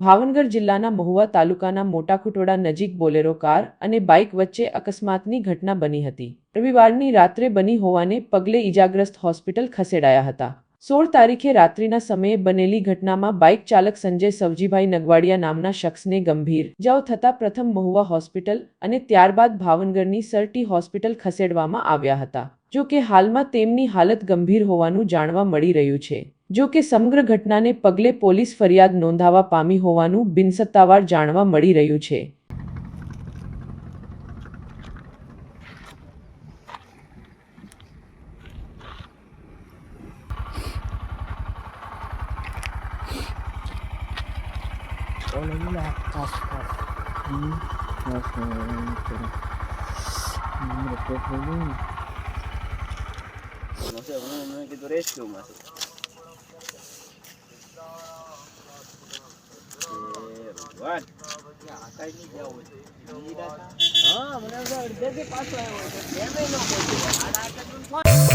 ભાવનગર જિલ્લાના મહુવા તાલુકાના મોટા ખુટોડા નજીક બોલેરો કાર અને બાઇક વચ્ચે અકસ્માતની ઘટના બની હતી. રવિવારની રાત્રે બની હોવાને પગલે ઇજાગ્રસ્ત હોસ્પિટલ ખસેડાયા હતા. સોળ તારીખે રાત્રિના સમયે બનેલી ઘટનામાં બાઇક ચાલક સંજય સવજીભાઈ નગવાડિયા નામના શખ્સને ગંભીર ઇજાઓ થતા પ્રથમ મહુવા હોસ્પિટલ અને ત્યારબાદ ભાવનગરની સરટી હોસ્પિટલ ખસેડવામાં આવ્યા હતા. જો કે હાલમાં તેમની હાલત ગંભીર હોવાનું જાણવા મળી રહ્યું છે. જો કે સમગ્ર ઘટનાને પગલે પોલીસ ફરિયાદ નોંધાવા પામી હોવાનું બિનસત્તાવાર જાણવા મળી રહ્યું છે. No sé. હા મને પાછો આવ્યો